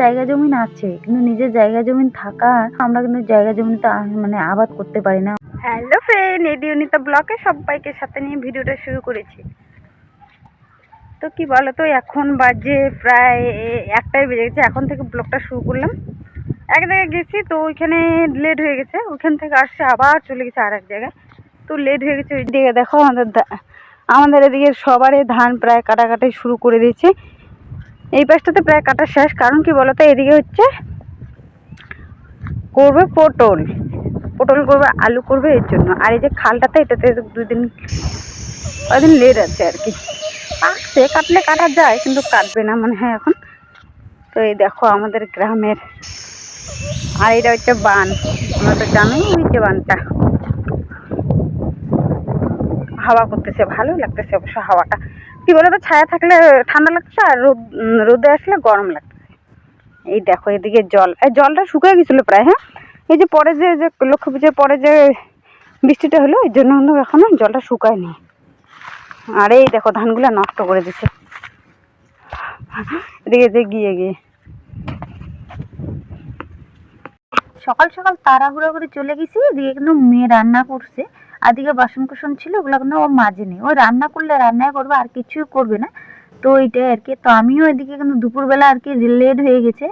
জায়গা জমিন আছে, কিন্তু নিজের জায়গা জমিন থাকা, আমরা কিন্তু জায়গা জমিতে মানে আবাদ করতে পারি না। হ্যালো ফ্রেন্ড এডিওনিতা ব্লকে সবাইকে সাথে নিয়ে ভিডিওটা শুরু করেছি। তো কি বলো তো এখন বাজে প্রায় একটাই বেজে গেছে, এখন থেকে ব্লগটা শুরু করলাম। এক জায়গায় গেছি, তো ওইখানে লেট হয়ে গেছে, ওইখান থেকে আসছে, আবার চলে গেছে আর এক জায়গায়। তো লেট হয়ে গেছে ওই দিকে দেখো আমাদের আমাদের এদিকে সবারই ধান প্রায় কাটাকাটি শুরু করে দিয়েছে। এই পাশটাতে প্রায় কাটা শেষ, কারণ কি বলতো, এদিকে হচ্ছে করবে পটল। পটল করবে, আলু করবে এর জন্য। আর এই যে খালটাতে, এটাতে দুদিন কদিন লেট আছে আর কি। কাটছে, কাটলে কাটা যায়, কিন্তু কাটবে না মনে হয় এখন। তো এই দেখো আমাদের গ্রামের, আর এটা হচ্ছে বান। আমরা তো জানোই হচ্ছে বানটা। হাওয়া করতেছে ভালো লাগতেছে অবশ্য হাওয়াটা। কি বলো তো ছায়া থাকলে ঠান্ডা লাগছে আর রোদ রোদে আসলে গরম লাগছে। এই দেখো, এদিকে জল। এই জলটা শুকিয়ে গেছিল প্রায় হ্যাঁ? এই যে পরে যে যে লক্ষ্মী পুজোর পরে যে বৃষ্টিটা হলো, এই জন্য কিন্তু এখনও জলটা শুকায়নি। আর এই দেখো, ধানগুলো নষ্ট করে দিছে। এদিকে যে গিয়ে গিয়ে। সকাল সকাল তাড়াহুড়ো করে চলে গেছি দিয়ে কিন্তু মেয়ে রান্না করছে। আর দিকে বাসন কুসন ছিল, ওগুলো কিন্তু ও মাজেনি। ও রান্না করলে রান্নাই করবে, আর কিছুই করবে না। তো এইটাই আর কি। তো আমিও এদিকে কিন্তু দুপুরবেলা আর কি লেট হয়ে গেছে।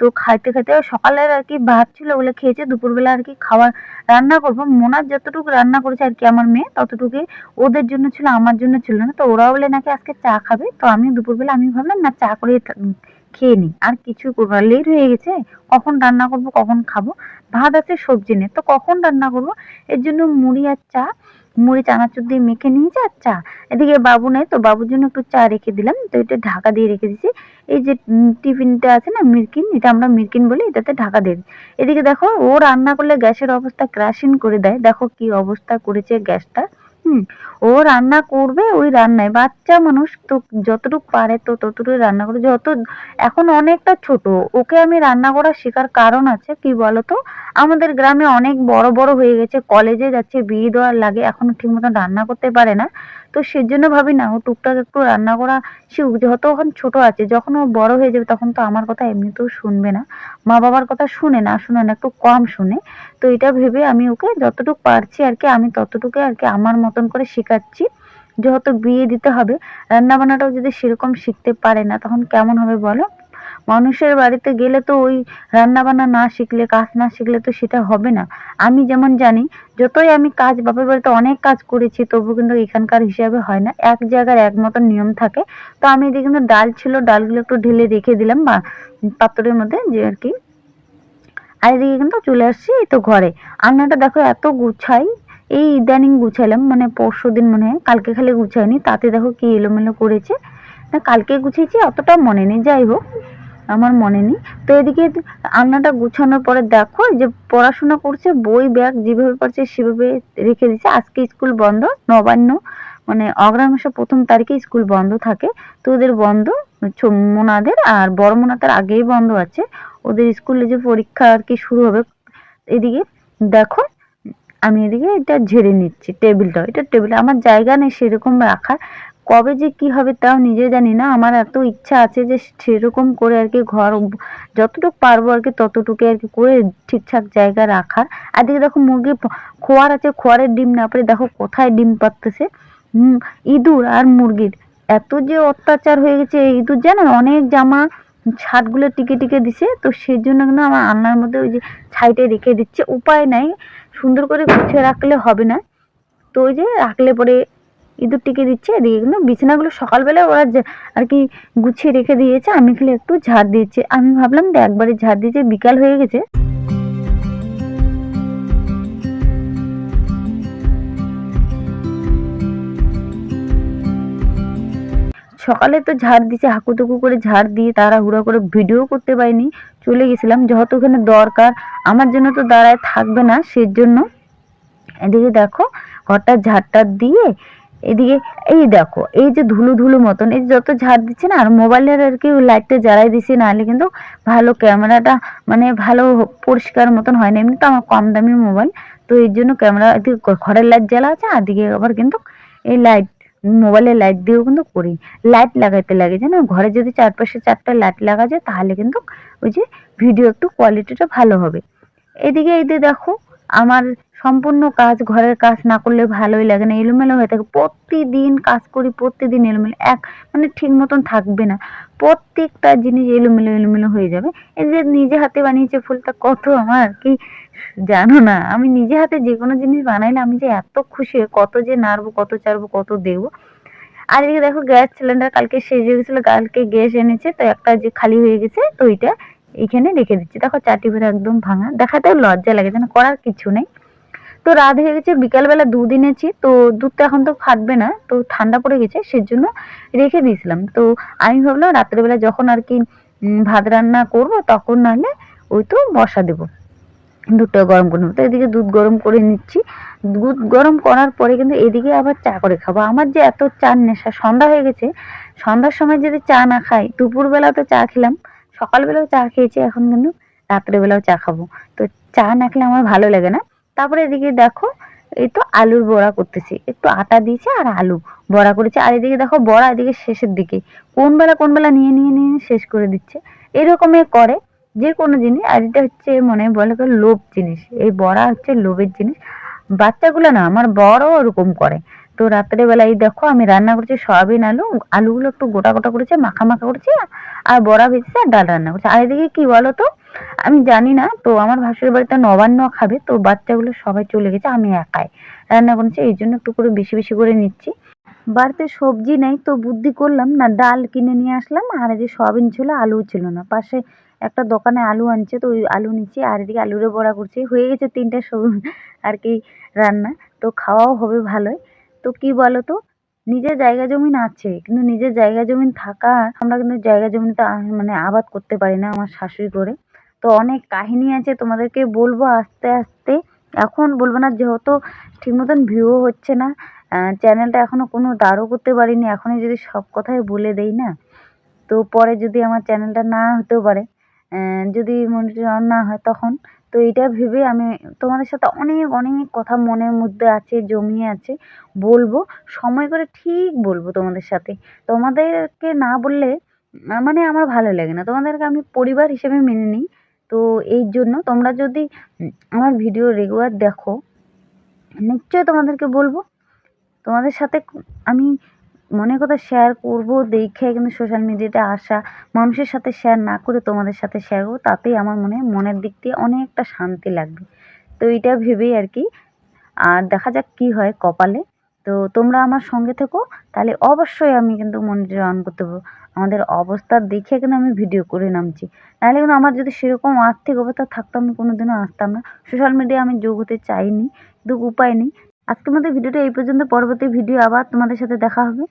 তো খাইতে খাইতে সকালের আর কি ভাত ছিল, ওগুলো খেয়েছে। দুপুরবেলা আর কি খাওয়া, রান্না করব। মোনার যতটুকু রান্না করেছে আর কি আমার মেয়ে, ততটুকুই ওদের জন্য ছিল, আমার জন্য ছিল না। তো ওরা বলে নাকি আজকে চা খাবে। তো আমি দুপুরবেলা আমি ভাবলাম, না, চা করে খেয়ে নিই আর কিছু করব লেট হয়ে গেছে, কখন রান্না করব, কখন খাব? ভাত আছে, সবজি নেই। তো কখন রান্না করব? এর জন্য মুড়ি আর চা। মুড়ি চানাচুর দিয়ে মেখে নিয়েছি আর চা। এদিকে বাবু নেই তো, বাবুর জন্য একটু চা রেখে দিলাম। তো এটা ঢাকা দিয়ে রেখে দিয়েছি। এই যে টিফিনটা আছে না, মিরকিন, এটা আমরা মিরকিন বলি, এটাতে ঢাকা দিয়ে। এদিকে দেখো, ও রান্না করলে গ্যাসের অবস্থা ক্রাশিন করে দেয়। দেখো কি অবস্থা করেছে গ্যাসটা। হুম, ও রান্না করবে, ওই রান্নায়। বাচ্চা মানুষ তো যতটুকু পারে তো ততটুকু রান্না করে। যত, এখন অনেকটা ছোট। ওকে আমি রান্না করা শেখার কারণ আছে, কি বলতো? আমাদের গ্রামে অনেক বড় বড় হয়ে গেছে। কলেজে যাচ্ছে, বিয়ে দেওয়ার লাগে। এখনও ঠিক মতন রান্না করতে পারে না। তো সেজন্য ভাবি না, ও টুকটাক একটু রান্না করা শিখুক। যত এখন ছোট আছে, যখন ও বড় হয়ে যাবে তখন তো আমার কথা এমনিতেও শুনবে না। মা বাবার কথা শুনে না শুনে না, একটু কম শুনে। তো এটা ভেবে আমি ওকে যতটুকু পারছি আর কি, আমি ততটুকু আর কি আমার মতন করে শেখাচ্ছি। যেহেতু বিয়ে দিতে হবে রান্না বান্নাটাও যদি সেরকম শিখতে পারে না, তখন কেমন হবে বলো? মানুষের বাড়িতে গেলে তো ওই রান্না বান্না না শিখলে, কাজ না শিখলে তো সেটা হবে না। আমি যেমন জানি, যতই আমি কাজ, বাপের বাড়িতে অনেক কাজ করেছি, তবু কিন্তু এখানকার হিসাবে হয় না। এক জায়গার এক মতন নিয়ম থাকে। তো আমি এদিকে কিন্তু ডাল ছিল, ডালগুলো একটু ঢেলে রেখে দিলাম বা পাত্রের মধ্যে যে আর কি। আর এদিকে কিন্তু চলে আসছি এই তো ঘরে। আলনাটা দেখো এত গুছাই, এই ইদানিং গুছাইলাম মানে পরশু দিন মনে হয়, কালকে খালি গুছাইনি, তাতে দেখো কি এলোমেলো করেছে। না, কালকে গুছিয়েছি, অতটা মনে নেই, যাই হোক। আমার মনে নেই। তো এদিকে আলনাটা গুছানোর পরে দেখো যে পড়াশোনা করছে, বই, ব্যাগ যেভাবে পারছে সেভাবে রেখে দিচ্ছে আজকে স্কুল বন্ধ, নবান্ন মানে অগ্রহায়ণ মাসের প্রথম তারিখে স্কুল বন্ধ থাকে। তো ওদের বন্ধ মোনাদের আর বড় মোনাদের আগেই বন্ধ আছে। ওদের স্কুলে যে পরীক্ষা আর কি শুরু হবে, এদিকে দেখো, আমি এদিকে এটা ঝেড়ে নিচ্ছি, টেবিলটা, এটা টেবিল, আমার জায়গা নেই সেরকম রাখার। কবে যে কি হবে তাও নিজে জানি না। আমার এত ইচ্ছা আছে যে সেরকম করে আর কি ঘর যতটুকু পারব আর কি ততটুকু আর কি করে ঠিকঠাক জায়গা রাখার। আর এদিকে দেখো মুরগি খোয়ার আছে, খোয়ারের ডিম না পারে দেখো কোথায় ডিম পাততেছে ইঁদুর আর মুরগির। এত যে অত্যাচার হয়ে গেছে ইঁদুর, জানো? অনেক জামা ছাদগুলো টিকে টিকে দিছে। তো সেই জন্য কিন্তু আমার আলনার মধ্যে ওই যে ছাইটে রেখে দিচ্ছে। উপায় নাই। সুন্দর করে গুছিয়ে রাখলে হবে না। তো ওই যে রাখলে পরে ইঁদুর টিকে দিচ্ছে, এদিকে কিন্তু বিছানাগুলো সকালবেলা ওরা আর কি গুছিয়ে রেখে দিয়েছে, আমি খালি একটু ঝাড় দিয়েছি আমি ভাবলাম যে একবারে ঝাড় দিয়েছে বিকাল হয়ে গেছে। সকালে তো ঝাড় দিছে হাকুতুকু করে ঝাড় দিয়ে তাড়াহুড়া করে ভিডিও করতে পারিনি, চলে গেছিলাম, যেহেতু ওখানে দরকার, আমার জন্য তো দাঁড়ায় থাকবে না, সেজন্য। এদিকে দেখো, ঘরটা ঝাড়টা দিয়ে এদিকে এই দেখো, এই যে ধুলো ধুলো মতন, এই যত ঝাড় দিচ্ছে না, আর মোবাইলের আর কি লাইটটা জ্বালাই দিছি, নাহলে কিন্তু ভালো ক্যামেরাটা মানে ভালো পরিষ্কার মতন হয় না। এমনি তো আমার কম দামি মোবাইল তো এর জন্য ক্যামেরা ঘরের লাইট জ্বালা আছে আর দিকে আবার কিন্তু এই লাইট মোবাইলে লাইট দিয়েও কিন্তু করি। লাইট লাগাইতে লাগে, জানো? ঘরে যদি চারপাশে চারটা লাইট লাগা যায়, তাহলে কিন্তু ওই যে ভিডিও একটু কোয়ালিটিটা ভালো হবে। এদিকে এই দেখো, আমার সম্পূর্ণ কাজ, ঘরের কাজ না করলে ভালোই লাগে না। এলোমেলো হয়ে থাকে। প্রতিদিন কাজ করি, প্রতিদিন এলোমেলো। এক মানে ঠিক মতন থাকবে না। প্রত্যেকটা জিনিস এলোমেলো এলোমেলো হয়ে যাবে। এই যে নিজে হাতে বানিয়েছে ফুলটা, কত আমার কি জানো না। আমি নিজে হাতে যে কোনো জিনিস বানাইলে আমি যে এত খুশি কত যে নাড়বো, কত চাড়বো, কত দেবো। আর এদিকে দেখো গ্যাস সিলিন্ডার কালকে শেষ হয়ে গেছিল, কালকে গ্যাস এনেছে, তো একটা যে খালি হয়ে গেছে, তো ওইটা এইখানে রেখে দিচ্ছি। দেখো চাটি ভরে একদম ভাঙা। দেখাতেও লজ্জা লাগে, যেন করার কিছু নেই। তো রাত হয়ে গেছে, বিকালবেলা দুধ এনেছি তো দুধটা এখন তো ফাটবে না, তো ঠান্ডা পড়ে গেছে, সেজন্য রেখে দিয়েছিলাম। তো আমি ভাবলাম রাত্রেবেলা যখন আর কি ভাত রান্না করব, তখন নাহলে ওই তো বসা দেবো। দুধটা গরম করে নেব। তো এদিকে দুধ গরম করে নিচ্ছি। দুধ গরম করার পরে কিন্তু এদিকে আবার চা করে খাব। আমার যে এত চার নেশা, সন্ধ্যা হয়ে গেছে, সন্ধ্যার সময় যদি চা না খাই দুপুরবেলা তো চা খেলাম, সকালবেলাও চা খেয়েছি, এখন কিন্তু রাত্রেবেলাও চা খাব। তো চা না খেলে আমার ভালো লাগে না। তারপরে এদিকে দেখো, এই তো আলুর বড়া করতেছি। একটু আটা দিয়েছে আর আলু বড়া করেছে। আর এদিকে দেখো বড়া এদিকে শেষের দিকে। কোন বেলা কোন বেলা নিয়ে নিয়ে নিয়ে শেষ করে দিচ্ছে। এরকমই করে যে কোনো জিনিস। আর এটা হচ্ছে মনে বলে লোভ জিনিস। এই বড়া হচ্ছে লোভের জিনিস। বাচ্চাগুলো না আমার বড় ওরকম করে। তো রাত্রে বেলা এই দেখো আমি রান্না করছি সয়াবিন আলু, আলুগুলো একটু গোটা গোটা করেছে, মাখা মাখা করেছি, আর বড়া ভেজেছে, আর ডাল রান্না করছে। আর এদিকে কি বলো তো আমি জানি না, তো আমার ভাসুর বাড়িতে নবান্ন খাবে, তো বাচ্চাগুলো সবাই চলে গেছে, আমি একাই রান্না করেছি, এই জন্য একটু করে বেশি বেশি করে নিচ্ছি। বাড়িতে সবজি নেই, তো বুদ্ধি করলাম, না ডাল কিনে নিয়ে আসলাম, আর যে সয়াবিন ছিল আলু ছিল না। পাশে একটা দোকানে আলু আনছে, তো ওই আলু নিচ্ছি, আর এদিকে আলুরে বড়া করছি, হয়ে গেছে তিনটে সব আর কি রান্না, তো খাওয়াও হবে ভালোই। তো কি বলো তো নিজের জায়গা জমিন আছে, কিন্তু নিজের জায়গা জমিন থাকা, আমরা কিন্তু জায়গা জমিতে মানে আবাদ করতে পারি না আমার শাশুড়ি করে। তো অনেক কাহিনী আছে, তোমাদেরকে বলব আস্তে আস্তে। এখন বলব না, যেহেতু ঠিক মতন ভিউও হচ্ছে না চ্যানেলটা এখনও কোনো দাঁড়ও করতে পারিনি, এখনই যদি সব কথাই বলে দেই না, তো পরে যদি আমার চ্যানেলটা না হতেও পারে যদি মনিটর না হয় তখন তো এটা ভেবে আমি তোমাদের সাথে অনেক অনেক কথা মনের মধ্যে আছে, জমিয়ে আছে, বলব, সময় করে ঠিক বলব তোমাদের সাথে। তোমাদেরকে না বললে মানে আমার ভালো লাগে না। তোমাদেরকে আমি পরিবার হিসেবে মেনে নিই। তো এই জন্য তোমরা যদি আমার ভিডিও রেগুলার দেখো, নিশ্চয়ই তোমাদেরকে বলব। তোমাদের সাথে আমি মনের কথা শেয়ার করব, দেখে কিন্তু সোশ্যাল মিডিয়াতে আসা, মানুষের সাথে শেয়ার না করে তোমাদের সাথে শেয়ার করব, তাতেই আমার মনে মনের দিক দিয়ে অনেকটা শান্তি লাগবে। তো এইটা ভেবেই আর কি। আর দেখা যাক কি হয় কপালে। তো তোমরা আমার সঙ্গে থেকো, তাহলে অবশ্যই আমি কিন্তু মনিটর অন করতে পারব। আমাদের অবস্থা দেখে কিন্তু আমি ভিডিও করে নামছি। নাহলে কিন্তু আমার যদি সেরকম আর্থিক অবস্থা থাকতো, আমি কোনোদিনও আসতাম না। সোশ্যাল মিডিয়া আমি যোগ হতে চাইনি, কিন্তু উপায় নেই। আজকের মধ্যে ভিডিওটা এই পর্যন্ত। পরবর্তী ভিডিও আবার তোমাদের সাথে দেখা হবে।